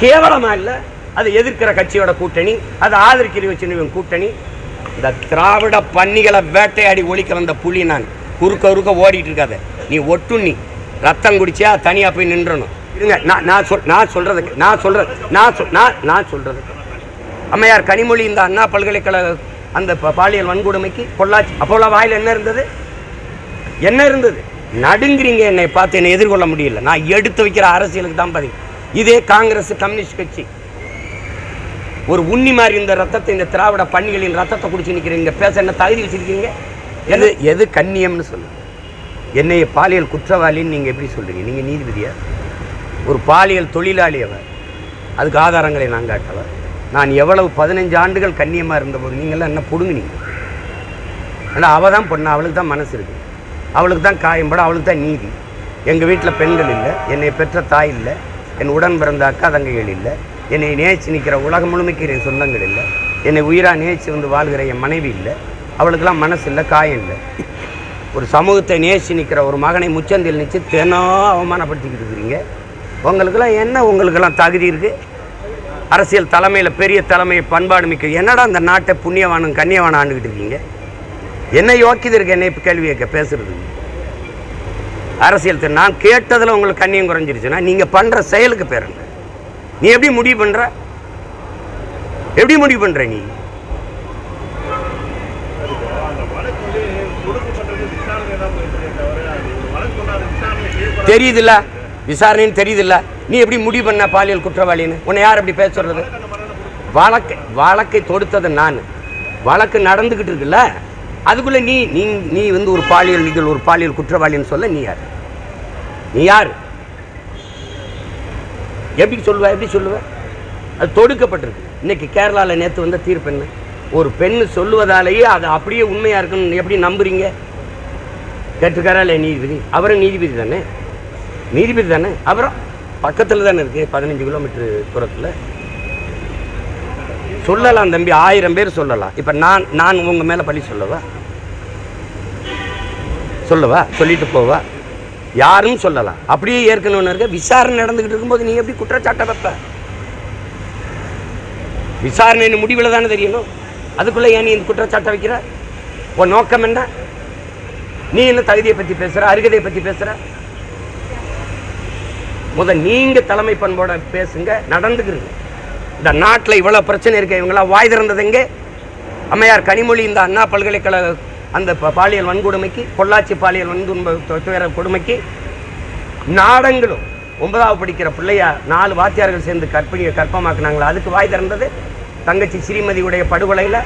கேவலமாக இல்லை. அதை எதிர்க்கிற கட்சியோட கூட்டணி அதை ஆதரிக்கிற வச்சு கூட்டணி. இந்த திராவிட பன்னிகளை வேட்டையாடி ஒழிக்கிற அந்த புலி நான். குறுக்க குறுக்க ஓடிட்டு இருக்காத. நீ ஒட்டு நீ. ரத்தம் குடிச்சியா தனியாக போய் நின்றணும். இருங்க நான் நான் சொல் நான் சொல்கிறதுக்கு நான் சொல்கிறது நான் சொல் நான் நான் சொல்றதுக்கு அம்மையார் கனிமொழி இந்த அண்ணா பல்கலைக்கழக அந்த ப- பாலியல் வன்கொடுமைக்கு பொள்ளாச்சி அப்போல வாயில் என்ன இருந்தது? என்ன இருந்தது? நடுங்கிறீங்க என்னை பார்த்து என்னை எதிர்கொள்ள முடியல. நான் எடுத்து வைக்கிற அரசியலுக்கு தான் பதிவு இதே காங்கிரஸ் கம்யூனிஸ்ட் கட்சி. ஒரு உண்ணி மாதிரி இந்த ரத்தத்தை இந்த திராவிட பண்ணிகளின் ரத்தத்தை குடிச்சு நிற்கிறீங்க பேச என்ன தகுதி வச்சிருக்கீங்க? எது எது கண்ணியம்னு சொல்லுங்க. என்னை பாலியல் குற்றவாளின்னு நீங்கள் எப்படி சொல்கிறீங்க நீங்கள் நீதிபதியா? ஒரு பாலியல் தொழிலாளி அவர். அதுக்கு ஆதாரங்களை நான் காட்டவர் நான் எவ்வளவு பதினஞ்சு ஆண்டுகள் கண்ணியமாக இருந்தபோது நீங்கள்லாம் என்ன பிடுங்குனீங்க? ஆனால் அவள் தான் பொண்ணு அவளுக்கு தான் மனசு இருக்கு. அவளுக்கு தான் காயம்பட அவளுக்கு தான் நீதி. எங்கள் வீட்டில் பெண்கள் இல்லை. என்னை பெற்ற தாய் இல்லை. என் உடன் பிறந்த அக்கா தங்கைகள் இல்லை. என்னை நேச்சு நிற்கிற உலகம் முழுமைக்கிற என் சொந்தங்கள் இல்லை. என்னை உயிராக நேசித்து வந்து வாழ்கிற என் மனைவி இல்லை. அவளுக்கெல்லாம் மனசு இல்லை காயம் இல்லை. ஒரு சமூகத்தை நேசி நிற்கிற ஒரு மகனை முச்சந்தில் நிச்சு தினம் அவமானப்படுத்திக்கிட்டு இருக்கிறீங்க. உங்களுக்கெல்லாம் என்ன? உங்களுக்கெல்லாம் தகுதி இருக்குது அரசியல் தலைமையில் பெரிய தலைமை பண்பாடு மிக்க என்னடா அந்த நாட்டை புண்ணியவானும் கண்ணியவானும் ஆண்டுகிட்டு இருக்கீங்க? என்ன யோக்கியது இருக்கு என்னை இப்போ கேள்வி கேட்க பேசுறது அரசியல் நான் கேட்டதில் உங்களுக்கு கண்ணியம் குறைஞ்சிருச்சுன்னா நீங்கள் பண்ணுற செயலுக்கு பேர் நீ எப்படி முடிவு பண்ணுற எப்படி முடிவு பண்ணுற நீ? தெரியுதுல்ல? விசாரணைன்னு தெரியுதுல்ல? நீ எப்படி முடிவு பண்ண பாலியல் குற்றவாளின்னு? உன்னை யார் எப்படி பேச வழக்கை வழக்கு வழக்கை தொடுத்தது நான். வழக்கு நடந்துக்கிட்டு இருக்குல்ல? அதுக்குள்ளே நீ நீ நீ வந்து ஒரு பாலியல் நீங்கள் ஒரு பாலியல் குற்றவாளின்னு சொல்ல நீ யார்? நீ யார்? எப்படி சொல்லுவ எப்படி சொல்லுவ? அது தொடுக்கப்பட்டிருக்கு. இன்னைக்கு கேரளாவில் நேற்று வந்த தீர்ப்பு என்ன? ஒரு பெண் சொல்லுவதாலேயே அது அப்படியே உண்மையாக இருக்குன்னு எப்படி நம்புறீங்க? கேட்டுக்காரா இல்லை நீதிபதி? அவரும் நீதிபதி தானே? நீதிபதி தானே? அப்புறம் பக்கத்தில் தானே இருக்குது பதினஞ்சு கிலோமீட்டர் தூரத்தில். சொல்லலாம் தம்பி ஆயிரம் பேர் சொல்லலாம். இப்போ நான் நான் உங்கள் மேலே பழி சொல்லவா? சொல்லவா? சொல்லிட்டு போவா? யாரும் சொல்லலாம் அப்படியே ஏற்கனவே இருக்க. விசாரணை நடந்துக்கிட்டு இருக்கும்போது நீ எப்படி குற்றச்சாட்டை வைப்ப? விசாரணையின் முடிவில் தானே தெரியணும். அதுக்குள்ளே ஏன் நீ இந்த குற்றச்சாட்டை வைக்கிற? உன் நோக்கம் என்ன? நீ என்ன தகுதியை பற்றி பேசுகிற அருகதையை பற்றி பேசுகிற முதல் நீங்கள் தலைமை பண்போட பேசுங்க நடந்துக்கிறீங்க இந்த நாட்டில் இவ்வளோ பிரச்சனை இருக்கு இவங்களாம் வாய் திறந்தது எங்கே? அம்மையார் கனிமொழி இந்த அண்ணா பல்கலைக்கழக அந்த ப- பாலியல் வன்கொடுமைக்கு பொள்ளாச்சி பாலியல் வன்துன்ப துயர கொடுமைக்கு நாடங்களும் ஒன்பதாவது படிக்கிற பிள்ளையா நாலு வாத்தியார்கள் சேர்ந்து கற்பிணியை கற்பமாக்குனாங்களா? அதுக்கு வாய் திறந்தது தங்கச்சி ஸ்ரீமதியுடைய படுகொலையில்.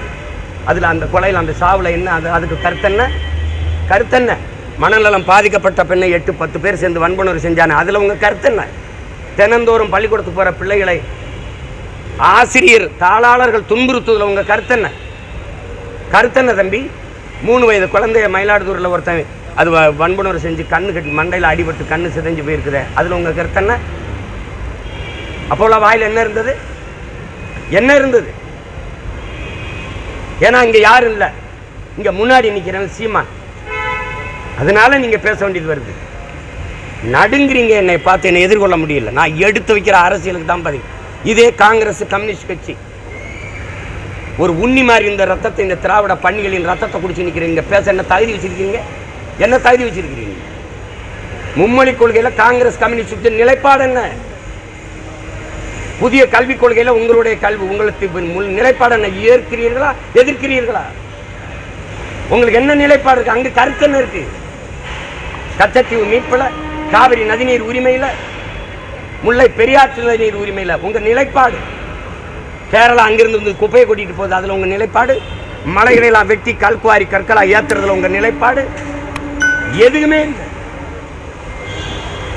அதில் அந்த கொலையில் அந்த சாவில் என்ன அது அதுக்கு கருத்தென்ன? கருத்தென்ன? மனநலம் பாதிக்கப்பட்ட பெண்ணை எட்டு பத்து பேர் சேர்ந்து வன்புணர்வு செஞ்சானே அதில் உங்கள் கருத்தென்ன? தினந்தோறும் பள்ளிக்கூடத்துக்கு போகிற பிள்ளைகளை ஆசிரியர் தாளாளர்கள் துன்புறுத்துவதில் உங்கள் கருத்தென்ன? கருத்தென்ன தம்பி? மூணு வயது குழந்தைய மயிலாடுதுறையில் ஒருத்தன் அது வ- வன்புணர்வு செஞ்சு கண்ணு கட்டி மண்டையில் அடிபட்டு கண்ணு சிதைஞ்சு போயிருக்குது. அதில் உங்கள் கருத்தென்ன அப்போல்லாம் வாயில் என்ன இருந்தது? என்ன இருந்தது? ஏன்னா இங்க யாரும் இல்லை. இங்க முன்னாடி நிக்கிறவன் சீமான். அதனால நீங்க பேச வேண்டியது வருது. நடுங்கிறீங்க என்னை பார்த்து என்னை எதிர்கொள்ள முடியல. நான் எடுத்து வைக்கிற அரசியலுக்கு தான் பதில். இதே காங்கிரஸ் கம்யூனிஸ்ட் கட்சி. ஒரு உண்ணி மாதிரி இந்த ரத்தத்தை இந்த திராவிட பணிகளின் ரத்தத்தை குடிச்சு நிற்கிறீங்க பேச என்ன தகுதி வச்சிருக்கீங்க? என்ன தகுதி வச்சிருக்கிறீங்க? மும்மொழி கொள்கையில காங்கிரஸ் கம்யூனிஸ்ட் நிலைப்பாடு என்ன? புதிய கல்விக் கொள்கையில் உங்களுடைய கல்வி உங்களுக்கு நிலைப்பாடு என்ன? ஏற்கிறீர்களா? எதிர்க்கிறீர்களா? உங்களுக்கு என்ன நிலைப்பாடு இருக்கு? அங்க கருத்து என்ன இருக்கு? கச்சத்தீவு மீட்பில் காவிரி நதிநீர் உரிமையில முல்லை பெரியாற்று நதிநீர் உரிமையில உங்க நிலைப்பாடு கேரளா அங்கிருந்து வந்து குப்பையை கொட்டிட்டு போகுது. அதுல உங்க நிலைப்பாடு மலைகளெல்லாம் வெட்டி கல்குவாரி கற்களா ஏத்துறதுல உங்க நிலைப்பாடு? எதுவுமே இல்லை.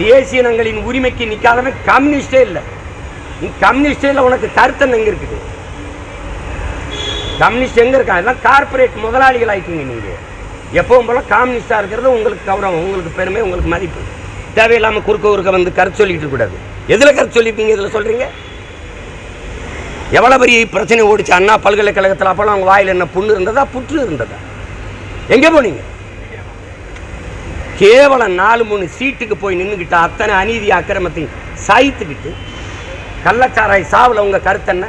தேசிய இனங்களின் உரிமைக்கு நிற்காதவன் கம்யூனிஸ்டே இல்லை. நீ கம்யூனிஸ்டே இல்லை உனக்கு கருத்தன் எங்கே இருக்குது? கம்யூனிஸ்ட் எங்க இருக்கா எல்லாம் கார்ப்பரேட் முதலாளிகள் ஆயிட்டீங்க நீங்கள் எப்பவும் போல கம்யூனிஸ்டா இருக்கிறது உங்களுக்கு கௌரவம் உங்களுக்கு பெருமை உங்களுக்கு மதிப்பு. தேவையில்லாமல் குறுக்க குறுக்க வந்து கருத்து சொல்லிட்டு இருக்க கூடாது எதில் கருத்து சொல்லியிருப்பீங்க? இதில் சொல்றீங்க? எவ்வளோ பெரிய பிரச்சனை ஓடிச்சு? அண்ணா பல்கலைக்கழகத்தில் அப்போலாம் அவங்க வாயில் என்ன புண்ணு இருந்ததா புற்று இருந்ததா? எங்கே போனீங்க? கேவலம் நாலு மூணு சீட்டுக்கு போய் நின்றுக்கிட்டு அத்தனை அநீதி அக்கிரமத்தையும் சாய்த்துக்கிட்டு கள்ளச்சாராய் சாவில் உங்கள் கருத்தென்ன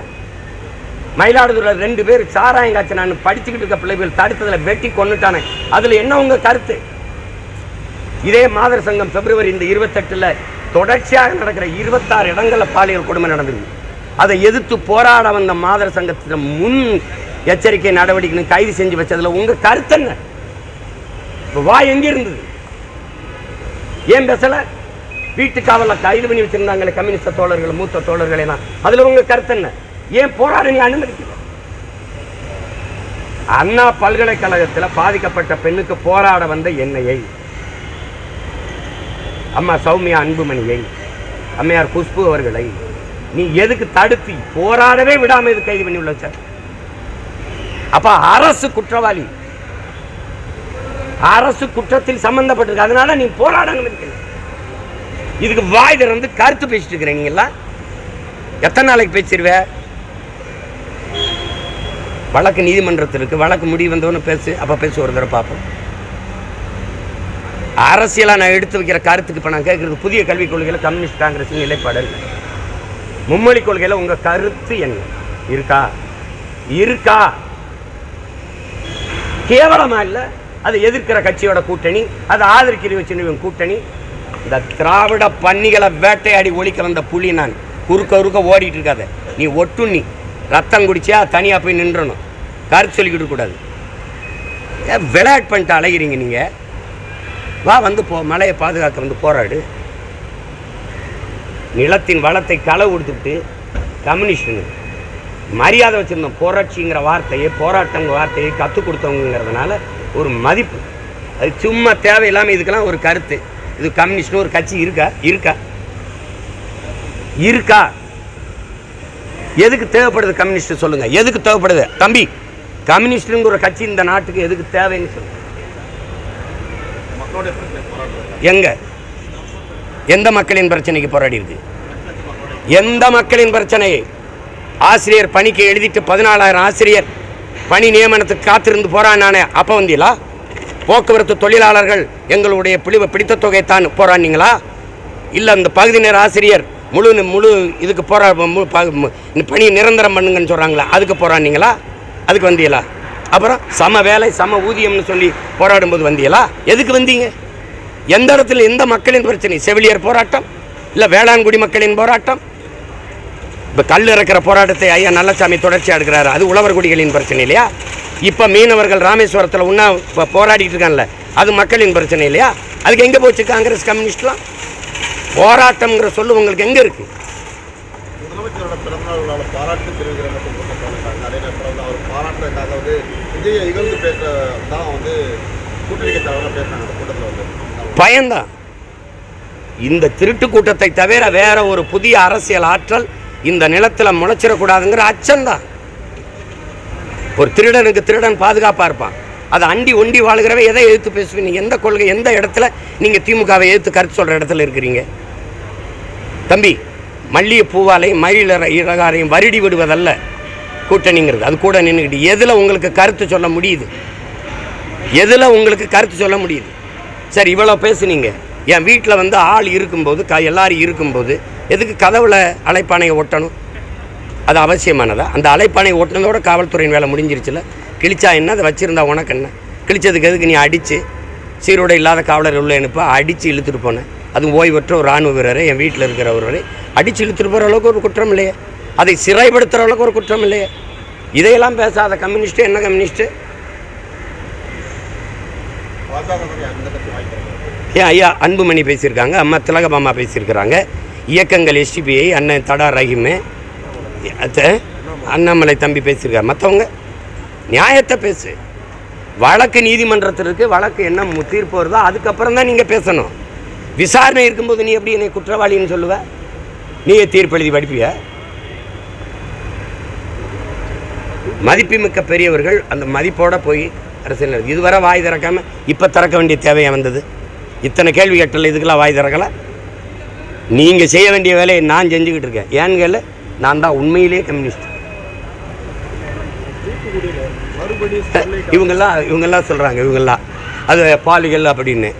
என்ன? ரெண்டு பேர் சாராயம் காய்ச்சி நான் படிச்சுக்கிட்டு இருக்க பிள்ளைகள் தடுத்ததில் வெட்டி கொண்டுட்டானே அதில் என்ன உங்கள் கருத்து? இதே மாதர் சங்கம் பிப்ரவரி இந்த இருபத்தெட்டுல தொடர்ச்சியாக நடக்கிற இருபத்தாறு இடங்களில் பாலியல் கொடுமை நடந்திருக்கு அதை எதிர்த்து போராட வந்த மாதர் சங்கத்தில் முன் எச்சரிக்கை நடவடிக்கை கைது செஞ்சு வச்சதுல உங்க கருத்து என்ன? இப்ப வா எங்க இருந்தது? ஏன் பேசல? வீட்டு காவல கைது பண்ணி வச்சிருந்தாங்களே கம்யூனிஸ்ட தோழர்கள் மூத்த தோழர்கள் எல்லாம். அதுல உங்க கருத்து என்ன? ஏன் போராட நீ அனுமதிக்கல? அண்ணா பல்கலைக்கழகத்தில் பாதிக்கப்பட்ட பெண்ணுக்கு போராட வந்த என்னையை அம்மா சௌமியா அன்புமணியை அம்மையார் குஷ்பு அவர்களை நீ எதுக்கு தடுத்து? போராடவே விடாம இது கைது பண்ணி உள்ள சார்? அப்ப அரசு குற்றவாளி. அரசு குற்றத்தில் சம்பந்தப்பட்டிருக்கு. அதனால நீ போராடணும் அனுமதிக்கல இதுக்கு வாய் திறந்து கருத்து பேசிட்டு இருக்கிற நீங்களா எத்தனை நாளைக்கு பேசிடுவ வழக்கு நீதிமன்றத்தில் இருக்கு வழக்கு முடிவு வந்தவொன்னு பேசு. அப்ப பேசு ஒரு தடவை பார்ப்போம் அரசியலாக நான் எடுத்து வைக்கிற கருத்துக்கு இப்போ நான் கேட்கறது புதிய கல்விக் கொள்கையில் கம்யூனிஸ்ட் காங்கிரஸ் நிலைப்பாடு மும்மொழி கொள்கையில் உங்க கருத்து என்ன? இருக்கா? இருக்கா? கேவலமா இல்லை? அதை எதிர்க்கிற கட்சியோட கூட்டணி அதை ஆதரிக்கிற வச்சு கூட்டணி. இந்த திராவிட பன்னிகளை வேட்டையாடி ஒழிக்கிற அந்த புலி நான். குறுக்க குறுக்க ஓடிட்டு இருக்காத. நீ ஒட்டு நீ. ரத்தம் குடிச்சியா தனியாக போய் நின்றணும். கருத்து சொல்லிக்கிட்டு கூடாது. ஏன் விளையாட்டு பண்ணிட்டு அலைகிறீங்க நீங்கள் வா வந்து போ மலையை பாதுகாக்க வந்து போராடு. நிலத்தின் வளத்தை களை கொடுத்துட்டு கம்யூனிஸ்டுங்க மரியாதை வச்சுருந்தோம். புரட்சிங்கிற வார்த்தையை போராட்டங்கிற வார்த்தையை கற்றுக் கொடுத்தவங்கிறதுனால ஒரு மதிப்பு. அது சும்மா தேவையில்லாமல் இதுக்கெல்லாம் ஒரு கருத்து. இது கம்யூனிஸ்ட்னு ஒரு கட்சி இருக்கா? இருக்கா. இருக்கா. எதுக்கு தேவைப்படுது கம்யூனிஸ்ட்? சொல்லுங்கள் எதுக்கு தேவைப்படுது? தம்பி கம்யூனிஸ்டுங்கிற ஒரு கட்சி இந்த நாட்டுக்கு எதுக்கு தேவைன்னு சொல்லுங்க எங்க? எந்த மக்களின் பிரச்சனைக்கு போராடி இருக்கு? எந்த மக்களின் பிரச்சனை ஆசிரியர் பணிக்கு எழுதிட்டு பதினாலாயிரம் ஆசிரியர் பணி நியமனத்துக்கு காத்திருந்து போராடினானே அப்போ வந்தீங்களா? போக்குவரத்து தொழிலாளர்கள் எங்களுடைய பிழிவு பிடித்த தொகை தான் போராடினீங்களா இல்லை அந்த பகுதி நேர ஆசிரியர் முழு முழு இதுக்கு போரா மு- இந்த பணி நிரந்தரம் பண்ணுங்கன்னு சொல்கிறாங்களா அதுக்கு போராடினீங்களா அதுக்கு வந்தீங்களா? அப்புறம் சம வேலை சம ஊதியம்னு சொல்லி போராடும்போது வந்தீங்களா? எதுக்கு வந்தீங்க? எந்த இடத்துல எந்த மக்களின் பிரச்சனை? செவிலியர் போராட்டம் இல்லை வேளாண்குடி மக்களின் போராட்டம் இப்போ கல் இறக்கிற போராட்டத்தை ஐயா நல்லசாமி தொடர்ச்சியாக எடுக்கிறாரு. அது உழவர் குடிகளின் பிரச்சனை இல்லையா? இப்போ மீனவர்கள் ராமேஸ்வரத்தில் உண்ணா போராடிட்டு இருக்காங்கல்ல அது மக்களின் பிரச்சனை இல்லையா? அதுக்கு எங்கே போச்சு காங்கிரஸ் கம்யூனிஸ்ட்லாம்? போராட்டம்ங்கிற சொல்லு உங்களுக்கு எங்கே இருக்குது முதலமைச்சரோட பிறந்தநாள் விழாவில் பாராட்டு தெரிவிக்கிற மட்டும் கூட்டம் போட்டாங்க அதே நேரத்தில் வந்து அவர் பாராட்டுறதுக்காக வந்து விஜயை இகழ்ந்து பேச தான் வந்து கூட்டணி கட்சியாளர்கள் பேசுனாங்க அந்த கூட்டத்தில் வந்து. பயம்தான் இந்த திருட்டு கூட்டத்தை தவிர வேற ஒரு புதிய அரசியல் ஆற்றல் இந்த நிலத்தில் முளைச்சிடக்கூடாதுங்கிற அச்சம்தான். ஒரு திருடனுக்கு திருடன் பாதுகாப்பாக இருப்பான். அதை அண்டி ஒண்டி வாழுகிறவ எதை எதிர்த்து பேசுவீங்க? எந்த கொள்கை எந்த இடத்துல நீங்கள் திமுகவை எதிர்த்து கருத்து சொல்கிற இடத்துல இருக்கிறீங்க? தம்பி மல்லிகை பூவாலையும் மயில் இற- வருடி விடுவதல்ல கூட்டணிங்கிறது. அது கூட நின்றுக்கிட்டு எதில் உங்களுக்கு கருத்து சொல்ல முடியுது? எதில் உங்களுக்கு கருத்து சொல்ல முடியுது? சரி இவ்வளோ பேசுனீங்க. என் வீட்டில் வந்து ஆள் இருக்கும்போது க எல்லாரும் இருக்கும்போது எதுக்கு கதவுல அழைப்பானையை ஒட்டணும்? அது அவசியமானதா? அந்த அழைப்பானை ஒட்டினதோட காவல்துறையின் வேலை முடிஞ்சிருச்சுல கிழிச்சா என்ன? அதை வச்சுருந்தா உனக்கு என்ன? கிழிச்சதுக்கு எதுக்கு நீ அடித்து சீரோட இல்லாத காவலர் உள்ள அனுப்ப? அடித்து இழுத்துட்டு போனேன் அதுவும் ஓய்வற்ற ஒரு ராணுவ வீரரை என் வீட்டில் இருக்கிற ஒருவரை. அடித்து இழுத்துட்டு போகிற அளவுக்கு ஒரு குற்றம் இல்லையே. அதை சிறைப்படுத்துகிற அளவுக்கு ஒரு குற்றம் இல்லையே. இதையெல்லாம் பேசாத கம்யூனிஸ்ட்டு என்ன கம்யூனிஸ்ட்டு? ஏன் ஐயா அன்புமணி பேசியிருக்காங்க அம்மா திலகமாமா பேசியிருக்கிறாங்க. இயக்கங்கள் எஸ்டிபிஐ அண்ணன் தடா ரஹீமு அண்ணாமலை தம்பி பேசியிருக்கார். மற்றவங்க நியாயத்தை பேசு. வழக்கு நீதிமன்றத்திற்கு வழக்கு என்ன மு- தீர்ப்பு வருதோ அதுக்கப்புறம் தான் நீங்கள் பேசணும். விசாரணை இருக்கும்போது நீ எப்படி என்னை குற்றவாளின்னு சொல்லுவ? நீயே தீர்ப்பு எழுதி படிப்பிய? மதிப்புமிக்க பெரியவர்கள் அந்த மதிப்போடு போய் அரசியல் இதுவரை வாய் திறக்காமல் இப்போ திறக்க வேண்டிய தேவையாக வந்தது? இத்தனை கேள்வி கேட்டல இதுக்கெல்லாம் வாய் திறக்கலை? நீங்கள் செய்ய வேண்டிய வேலையை நான் செஞ்சுக்கிட்டு இருக்கேன். ஏன்னு கேள்வி நான் தான் உண்மையிலே கம்யூனிஸ்ட் இவங்கெல்லாம் இவங்கெல்லாம் சொல்கிறாங்க இவங்கெல்லாம். அது பாலிகள் அப்படின்னு.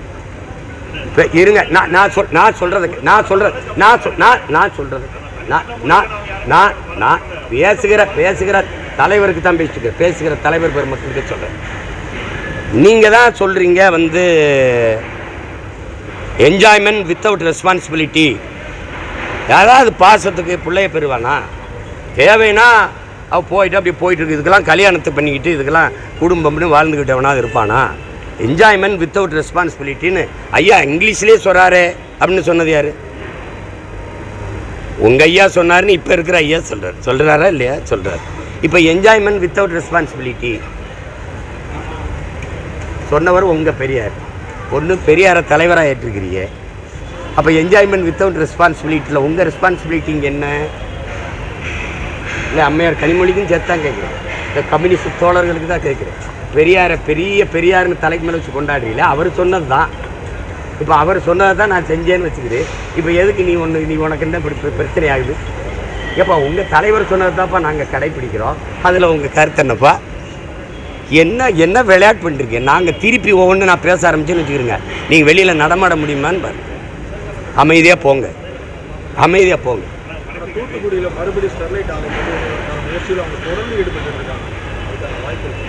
இப்போ இருங்க நான் நான் சொல் நான் சொல்கிறதுக்கு நான் சொல்கிறது நான் சொல் நான் நான் சொல்கிறது நான் நான் நான் நான் பேசுகிற பேசுகிற தலைவருக்கு தான் பேசிட்டு பேசுகிற தலைவர் பெருமக்களுக்கு சொல்கிறேன் நீங்கள் தான் சொல்கிறீங்க வந்து என்ஜாய்மெண்ட் வித்தவுட் ரெஸ்பான்சிபிலிட்டி யாராவது பாசத்துக்கு பிள்ளைய பெறுவானா? தேவைன்னா அவ போயிட்டு அப்படி போயிட்டு இருக்கு இதுக்கெல்லாம் கல்யாணத்தை பண்ணிக்கிட்டு இதுக்கெல்லாம் குடும்பம்னு வாழ்ந்துக்கிட்டவனா இருப்பானா? என்ஜாய்மெண்ட் வித்தவுட் ரெஸ்பான்சிபிலிட்டின்னு ஐயா இங்கிலீஷ்லேயே சொல்கிறாரு அப்படின்னு சொன்னது யார்? உங்கள் ஐயா சொன்னார்னு இப்போ இருக்கிற ஐயா சொல்கிறார் சொல்கிறாரா இல்லையா? சொல்கிறார் இப்போ என்ஜாய்மெண்ட் வித்தவுட் ரெஸ்பான்சிபிலிட்டி சொன்னவர் உங்கள் பெரியார். ஒன்று பெரியாரை தலைவராக ஏற்றுக்கிறீங்க அப்போ என்ஜாய்மெண்ட் வித்தவுட் ரெஸ்பான்சிபிலிட்டியில் உங்கள் ரெஸ்பான்சிபிலிட்டி இங்கே என்ன? இல்லை அம்மையார் கனிமொழிக்கும் சேர்த்து தான் கேட்குறேன். இந்த கம்யூனிஸ்ட் தோழர்களுக்கு தான் கேட்குறேன். பெரியாரை பெரிய பெரியாருன்னு தலைக்கு மேலே வச்சு கொண்டாடுறீங்களே அவர் சொன்னது தான் இப்போ அவர் சொன்னதை தான் நான் செஞ்சேன்னு வச்சுக்கிறேன் இப்போ எதுக்கு நீ ஒன்று நீ உனக்கு என்ன இப்படி பிரச்சனை ஆகுது? ஏப்பா உங்கள் தலைவர் சொன்னது தான்ப்பா நாங்கள் கடைப்பிடிக்கிறோம் அதில் உங்கள் கருத்து என்னப்பா? என்ன என்ன விளையாட்டு பண்ணிருக்கீங்க? நாங்கள் திருப்பி ஒவ்வொன்று நான் பேச ஆரம்பிச்சேன்னு வச்சுக்கிறேங்க நீங்கள் வெளியில் நடமாட முடியுமான்னு பாருங்க. அமைதியாக போங்க. அமைதியாக போங்க. தூத்துக்குடியில் மறுபடியும் ஸ்டெர்லைட் ஆகும்போது முயற்சியில் அவங்க தொடர்ந்து ஈடுபட்டு இருக்காங்க. அதுக்கான வாய்ப்பு இருக்கு.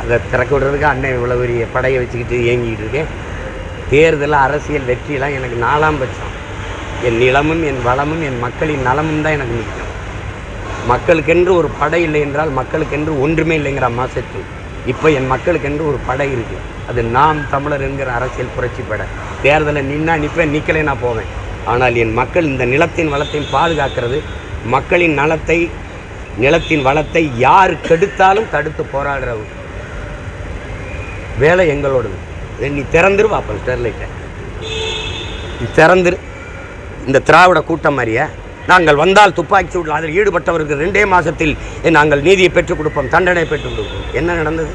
அதை திறக்க விடுறதுக்கு அண்ணன் இவ்வளோ பெரிய படையை வச்சுக்கிட்டு இயங்கிட்டு இருக்கேன் தேர்தல் அரசியல் வெற்றியெல்லாம் எனக்கு நாலாம் பட்சம். என் நிலமும் என் வளமும் என் மக்களின் நலமும் தான் எனக்கு முக்கியம். மக்களுக்கென்று ஒரு படை இல்லை என்றால் மக்களுக்கென்று ஒன்றுமே இல்லைங்கிற அம்மா செத்து. இப்போ என் மக்களுக்கென்று ஒரு படை இருக்குது அது நாம் தமிழர் என்கிற அரசியல் புரட்சி படை. தேர்தலில் நின்னா நிற்பேன் நிற்கலே நான் போவேன். ஆனால் என் மக்கள் இந்த நிலத்தின் வளத்தையும் பாதுகாக்கிறது மக்களின் நலத்தை நிலத்தின் வளத்தை யார் கெடுத்தாலும் தடுத்து போராடுற வேலை எங்களோடது. நீ திறந்துரு பார்ப்போம் ஸ்டெர்லைட்டை. நீ திறந்துரு. இந்த திராவிட கூட்டம் மாதிரியா? நாங்கள் வந்தால் துப்பாக்கி சூடில் அதில் ஈடுபட்டவருக்கு ரெண்டே மாதத்தில் நாங்கள் நீதியை பெற்றுக் கொடுப்போம் தண்டனை பெற்றுக் கொடுப்போம். என்ன நடந்தது?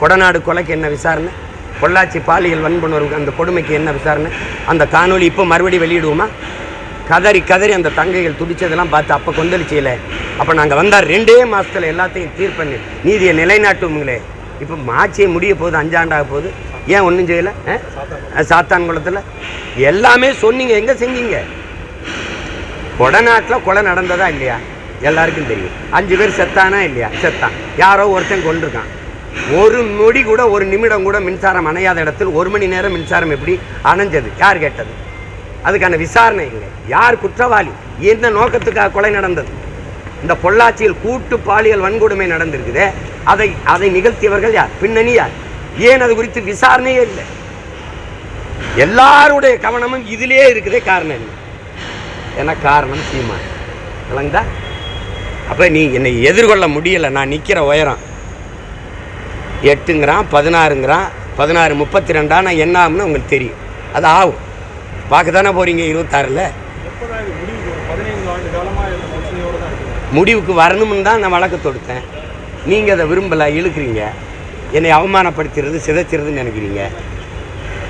கொடநாடு கொலைக்கு என்ன விசாரணை? பொள்ளாச்சி பாலியல் வன்புணர்வுக்கு அந்த கொடுமைக்கு என்ன விசாரணை? அந்த காணொளி இப்போ மறுபடியும் வெளியிடுவோமா? கதறி கதறி அந்த தங்கைகள் துடிச்சதெல்லாம் பார்த்து அப்போ கொந்தளிச்சியில் அப்போ நாங்கள் வந்தால் ரெண்டே மாதத்தில் எல்லாத்தையும் தீர்ப்பண்ணி நீதியை நிலைநாட்டுவோங்களே இப்போ மாட்சியை முடிய போகுது அஞ்சாண்டாக போகுது. ஏன் ஒன்றும் செய்யலை? சாத்தான் குளத்தில் எல்லாமே சொன்னீங்க எங்கே செஞ்சீங்க? கொடநாட்டில் கொலை நடந்ததா இல்லையா? எல்லாருக்கும் தெரியும். அஞ்சு பேர் செத்தானா இல்லையா? செத்தான். யாரோ ஒருத்தன் கொண்டிருக்கான் ஒரு நொடி கூட ஒரு நிமிடம் கூட மின்சாரம் அணையாத இடத்தில் ஒரு மணி நேரம் மின்சாரம் எப்படி அணைஞ்சது? யார் கேட்டது? அதுக்கான விசாரணை இல்லை யார் குற்றவாளி? என்ன நோக்கத்துக்காக கொலை நடந்தது? இந்த பொள்ளாச்சியில் கூட்டு பாலியல் வன்கொடுமை நடந்திருக்குதே அதை அதை நிகழ்த்தியவர்கள் யார்? பின்னணி யார்? ஏன் அது குறித்து விசாரணையே இல்லை? எல்லாருடைய கவனமும் இதிலே இருக்குதே காரணம் இல்லை என்ன காரணம் சீமான் விளங்குதா? அப்போ நீ என்னை எதிர்கொள்ள முடியலை நான் நிற்கிற உயரம். எட்டுங்கிறான் பதினாறுங்கிறான் பதினாறு முப்பத்தி ரெண்டா நான் என்ன ஆகும்னு உங்களுக்கு தெரியும். அது ஆகும். பார்க்க தானே போகிறீங்க இருபத்தாறில் முடிவுக்கு வரணும்னு தான் நான் வழக்கு தொடுத்தேன். நீங்கள் அதை விரும்பலை இழுக்கிறீங்க. என்னை அவமானப்படுத்துறது சிதைச்சிறதுன்னு நினைக்கிறீங்க.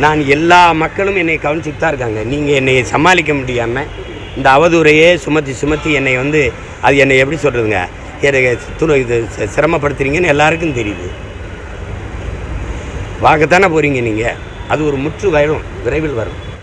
நான் எல்லா மக்களும் என்னை கவனிச்சுட்டு தான் இருக்காங்க. நீங்கள் என்னை சமாளிக்க முடியாமல் இந்த அவதூறையே சுமத்தி சுமத்தி என்னை வந்து அது என்னை எப்படி சொல்கிறதுங்க எனக்கு துணை இது சிரமப்படுத்துறீங்கன்னு எல்லாருக்கும் தெரியுது. வாக்கத்தானே போகிறீங்க நீங்கள் அது ஒரு முற்று வரும் விரைவில் வரும்.